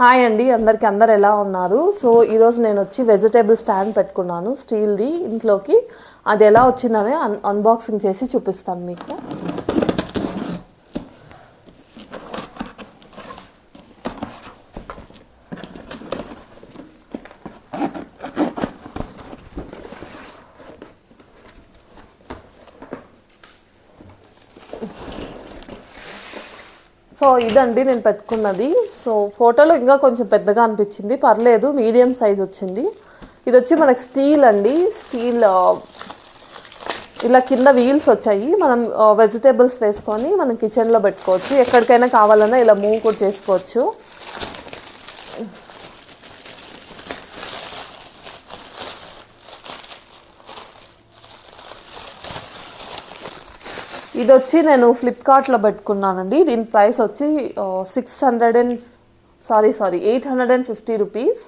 Hi అండి అందరికి అందరు ఎలా ఉన్నారు? సో ఈరోజు నేను వచ్చి వెజిటేబుల్ స్టాండ్ పెట్టుకున్నాను స్టీల్ది. ఇంట్లోకి అది ఎలా వచ్చిందని అన్ అన్బాక్సింగ్ చేసి చూపిస్తాను మీకు. సో ఇదండి నేను పెట్టుకున్నది. సో ఫోటోలో ఇంకా కొంచెం పెద్దగా అనిపించింది. పర్లేదు మీడియం సైజ్ వచ్చింది. ఇది వచ్చి మనకి స్టీల్ అండి. స్టీల్ ఇలా కింద వీల్స్ వచ్చాయి. మనం వెజిటేబుల్స్ వేసుకొని మనం కిచెన్లో పెట్టుకోవచ్చు. ఎక్కడికైనా కావాలన్నా ఇలా మూవ్ కూడా చేసుకోవచ్చు. ఇది వచ్చి నేను ఫ్లిప్కార్ట్లో పెట్టుకున్నానండి. దీని ప్రైస్ వచ్చి six hundred and sorry sorry eight hundred and fifty rupees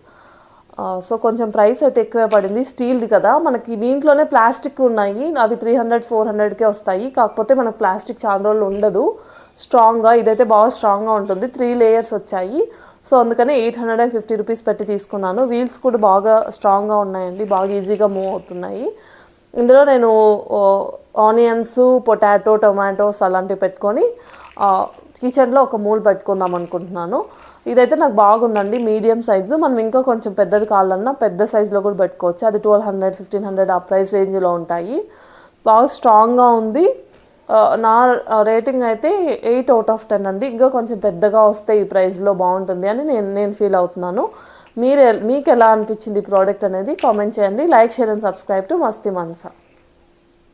so కొంచెం ప్రైస్ అయితే ఎక్కువే పడింది. స్టీల్ది కదా. మనకి దీంట్లోనే ప్లాస్టిక్ ఉన్నాయి. అవి త్రీ హండ్రెడ్ ఫోర్ హండ్రెడ్కే వస్తాయి. కాకపోతే మనకు ప్లాస్టిక్ చాలా రోజులు ఉండదు. స్ట్రాంగ్గా ఇదైతే బాగా స్ట్రాంగ్గా ఉంటుంది. త్రీ లేయర్స్ వచ్చాయి. సో అందుకనే eight hundred and fifty rupees పెట్టి తీసుకున్నాను. వీల్స్ కూడా బాగా స్ట్రాంగ్గా ఉన్నాయండి. బాగా ఈజీగా మూవ్ అవుతున్నాయి. ఇందులో నేను ఆనియన్స్ పొటాటో టొమాటోస్ అలాంటివి పెట్టుకొని కిచెన్లో ఒక మూలు పెట్టుకుందాం అనుకుంటున్నాను. ఇదైతే నాకు బాగుందండి మీడియం సైజు. మనం ఇంకా కొంచెం పెద్దది కావాలన్నా పెద్ద సైజులో కూడా పెట్టుకోవచ్చు. అది ట్వెల్వ్ హండ్రెడ్ ఫిఫ్టీన్ హండ్రెడ్ ఆ ప్రైస్ రేంజ్లో ఉంటాయి. బాగా స్ట్రాంగ్గా ఉంది. నా రేటింగ్ అయితే ఎయిట్ అవుట్ ఆఫ్ టెన్ అండి. ఇంకా కొంచెం పెద్దగా వస్తే ఈ ప్రైస్లో బాగుంటుంది అని నేను నేను ఫీల్ అవుతున్నాను. మీరు మీకు ఎలా అనిపించింది ఈ ప్రోడక్ట్ అనేది కామెంట్ చేయండి. Like share and subscribe to Masti Manasa.